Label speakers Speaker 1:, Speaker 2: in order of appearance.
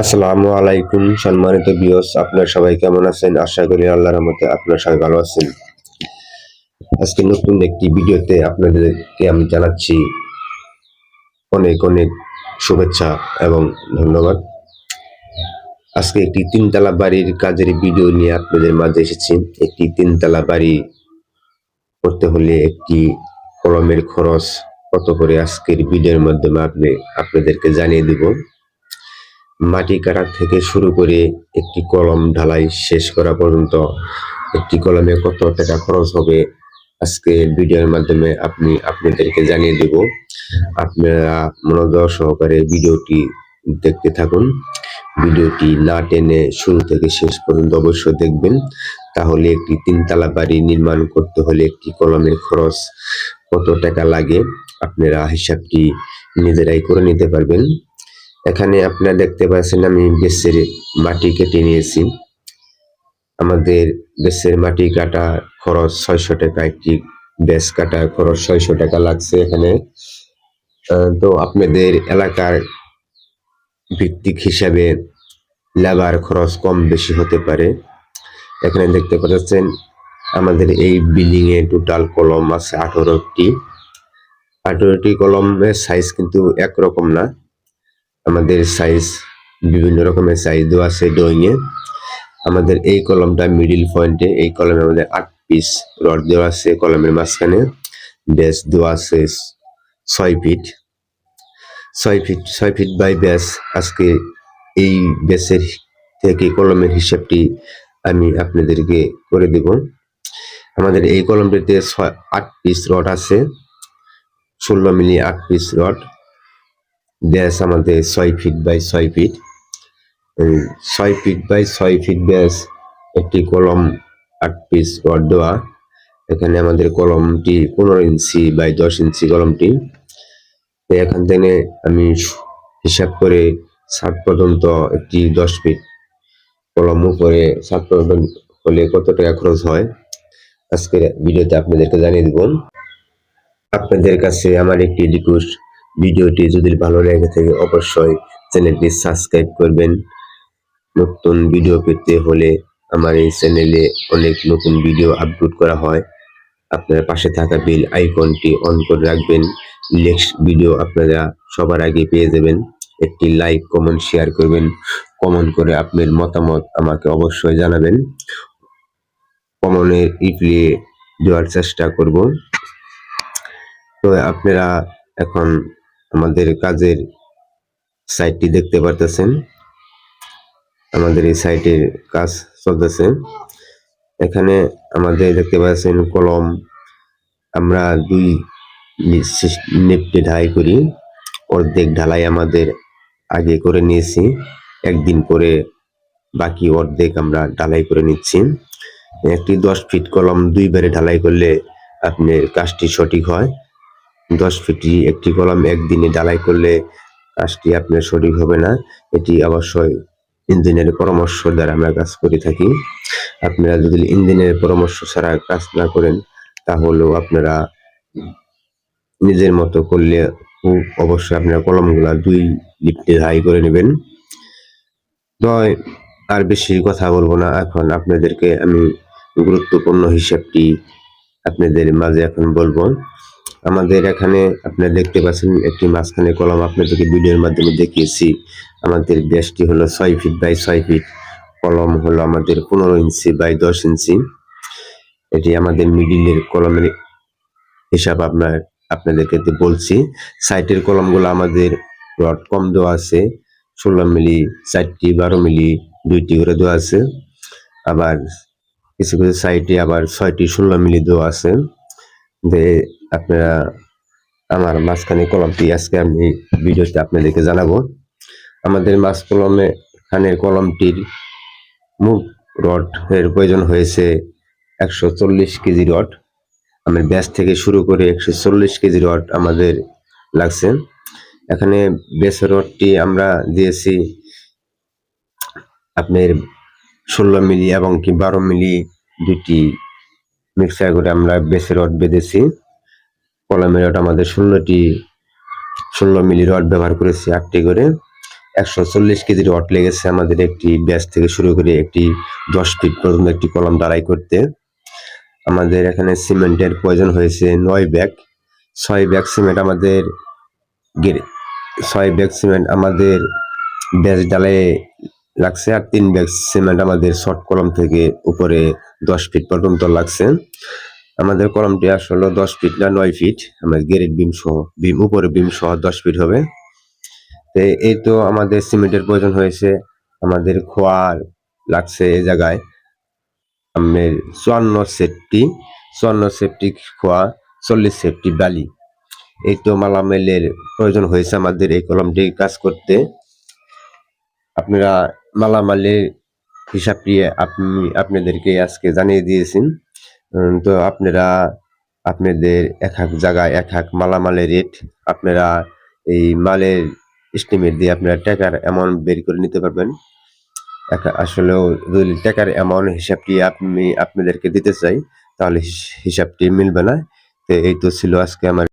Speaker 1: আসসালামু আলাইকুম সম্মানিত বিয়স আপনার সবাই কেমন আছেন? আশা করি আল্লাহর রহমতে আপনারা সবাই ভালো আছেন। আজকে নতুন একটি ভিডিওতে আপনাদেরকে আমি জানাচ্ছি অনেক অনেক শুভেচ্ছা এবং ধন্যবাদ। আজকে একটি তিনতলা বাড়ির কাজের ভিডিও নিয়ে আপনাদের মাঝে এসেছি। একটি তিনতলা বাড়ি করতে হলে একটি কলমের খরচ কত করে? আজকের ভিডিওর মাধ্যমে আপনি আপনাদেরকে জানিয়ে দিব। মাটি কাটা থেকে শুরু করে একটি কলম ঢালাই শেষ করা পর্যন্ত একটি কলমে কত টাকা খরচ হবে আজকে ভিডিওর মাধ্যমে আপনি আপনাদেরকে জানিয়ে দেব। আপনারা মনোযোগ সহকারে ভিডিওটি দেখতে থাকুন। ভিডিওটি না টেনে শুরু থেকে শেষ পর্যন্ত অবশ্যই দেখবেন। তাহলে একটি তিনতলা বাড়ি নির্মাণ করতে হলে একটি কলমের খরচ কত টাকা লাগে, আপনারা হিসাবটি নিজেরাই করে নিতে পারবেন। এখানে আপনারা দেখতে পাচ্ছেন আমি বেসের মাটি কেটে নিয়েছি। আমাদের বেসের মাটি কাটা খরচ ছয়শো টাকা, একটি বেস কাটার খরচ ছয়শো টাকা লাগছে এখানে। তো আপনাদের এলাকার ভিত্তিক হিসাবে লেবার খরচ কম বেশি হতে পারে। এখানে দেখতে পাচ্ছেন আমাদের এই বিল্ডিং এ টোটাল কলম আছে আঠারোটি। আঠারোটি কলমের সাইজ কিন্তু একরকম না। আমাদের সাইজ বিভিন্ন রকমের সাইজ দেওয়া আছে ড্রয়িং এ। আমাদের এই কলমটা মিডিল পয়েন্টে এই কলমের মধ্যে আট পিস রড দেওয়া আছে কলমের মাঝখানে। ব্যাস দেওয়া আছে ছয় ফিট ছয় ফিট ছয় ফিট বাই ব্যাস আজকে এই ব্যাসের থেকে কলমের হিসাবটি আমি আপনাদেরকে করে দেব। আমাদের এই কলমটিতে ছয়, আট পিস রড আছে। ষোলো মিলি আট পিস রড ব্যাস আমাদের ছয় ফিট বাই ছয় ফিট ছয় ফিট বাই ছয় ফিট ব্যাস একটি কলম আট পিস রড দেওয়া। এখানে আমাদের কলমটি পনেরো ইঞ্চি বাই দশ ইঞ্চি কলমটি। এখান থেকে আমি হিসাব করে ষাট পর্যন্ত একটি দশ ফিট কলম করে ষাট পর্যন্ত হলে কত টাকা খরচ হয়? আজকের ভিডিওতে আপনাদেরকে জানিয়ে দেব। আপনাদের কাছে আমার একটি রিকোয়েস্ট ভিডিওটি যদি ভালো লেগে থাকে, অবশ্যই চ্যানেলটি সাবস্ক্রাইব করবেন। নতুন ভিডিও পেতে হলে আমার এই চ্যানেলে অনেক নতুন ভিডিও আপলোড করা হয়। আপনার পাশে থাকা বেল আইকনটি অন করে রাখবেন। নেক্সট ভিডিও আপনারা সবার আগে পেয়ে যাবেন। একটি লাইক, কমেন্ট, শেয়ার করবেন। কমেন্ট করে আপনার মতামত আমাকে অবশ্যই জানাবেন। কমনের রিপ্লে দেওয়ার চেষ্টা করব। তো আপনারা এখন আমাদের কাজের সাইটটি দেখতে পারতেছেন। আমাদের এই সাইটের কাজ চলতেছে। এখানে আমাদের দেখতে পাচ্ছেন কলম। আমরা দুই নেপটে ঢালাই করি। অর্ধেক ঢালাই আমাদের আগে করে নিয়েছি। একদিন পরে বাকি অর্ধেক আমরা ঢালাই করে নিচ্ছি। একটি দশ ফিট কলম দুইবারে ঢালাই করলে আপনার কাজটি সঠিক হয়। দশ ফিটি একটি কলম একদিনে ঢালাই করলে কাজটি আপনার সঠিক হবে না। এটি অবশ্যই ইঞ্জিনিয়ারের পরামর্শ দ্বারা আমরা কাজ করে থাকি। আপনারা যদি ইঞ্জিনিয়ারের পরামর্শ ছাড়া কাজ না করেন, তাহলেও আপনারা নিজের মতো করলে ও- অবশ্যই আপনারা কলমগুলা দুই লিফটে হাই করে নেবেন। নয় আর বেশি কথা বলব না। এখন আপনাদেরকে আমি গুরুত্বপূর্ণ হিসাবটি আপনাদের মাঝে এখন বলব। আমাদের এখানে আপনারা দেখতে পাচ্ছেন একটি মাঝখানে কলম আপনাদেরকে ভিডিওর মাধ্যমে দেখিয়েছি। আমাদের ব্যাসটি হলো ছয় ফিট বাই ছয় ফিট। কলম হলো আমাদের পনেরো ইঞ্চি বাই দশ ইঞ্চি। এটি আমাদের মিডিলের কলমের হিসাব আপনার আপনাদেরকে বলছি। সাইটের কলমগুলো আমাদের রড কম দেওয়া আছে। ষোলো মিলি চারটি, বারো মিলি দুইটি করে দেওয়া আছে। আবার কিছু কিছু সাইটে আবার ছয়টি, ষোলো মিলি দেওয়া আছে। আপনারা আমার মাঝখানে কলমটি আজকে আমি ভিডিওতে আপনাদেরকে জানাব। আমাদের মাছ কলমে, খানের কলমটির মুখ রড এর প্রয়োজন হয়েছে একশো চল্লিশ কেজি রড। আমার ব্যাস থেকে শুরু করে একশো চল্লিশ কেজি রড আমাদের লাগছে। এখানে বেস রডটি আমরা দিয়েছি আপনার ষোলো মিলি এবং কি বারো মিলি দুটি মিক্সার করে আমরা বেসের রড বেঁধেছি। কলমের রড আমাদের ষোলোটি, ষোলো মিলি রড ব্যবহার করেছি আটটি করে। একশো চল্লিশ কেজির রড লেগেছে আমাদের একটি ব্যাস থেকে শুরু করে একটি দশ ফিট পর্যন্ত একটি কলম দাঁড়াই করতে। আমাদের এখানে সিমেন্টের প্রয়োজন হয়েছে নয় ব্যাগ। ছয় ব্যাগ সিমেন্ট আমাদের ছয় ব্যাগ সিমেন্ট আমাদের ব্যাস ডালে লাগছে আর তিন ব্যাগ সিমেন্ট আমাদের শর্ট কলম থেকে উপরে দশ ফিট পর্যন্ত লাগছে। আমাদের কলমটি আসলে দশ ফিট না নয় ফিট। আমাদের গেরেট বিম সহ, বিম, উপরে বিম সহ দশ ফিট হবে। তো এই তো আমাদের সিমেন্টের প্রয়োজন হয়েছে। আমাদের খোয়ার লাগছে এই জায়গায়। আমাদের চুয়ান্ন সেফটি চুয়ান্ন সেফটি খোয়া, চল্লিশ সেফটি বালি। এই তো মালামেলের প্রয়োজন হয়েছে আমাদের এই কলমটি কাজ করতে। আপনারা মালামালের হিসাব হিসাবটি আপনি, আপনাদেরকে আজকে জানিয়ে দিয়েছেন। তো আপনারা, আপনাদের এক এক জায়গায় এক এক মালামালের রেট আপনারা এই মালের এস্টিমেট দিয়ে আপনারা টাকার অ্যামাউন্ট বের করে নিতে পারবেন। আসলেও যদি টাকার অ্যামাউন্ট হিসাবটি আপনি, আপনাদেরকে দিতে চাই, তাহলে হিস- হিসাবটি মিলবে না। তো এই তো ছিল আজকে আমার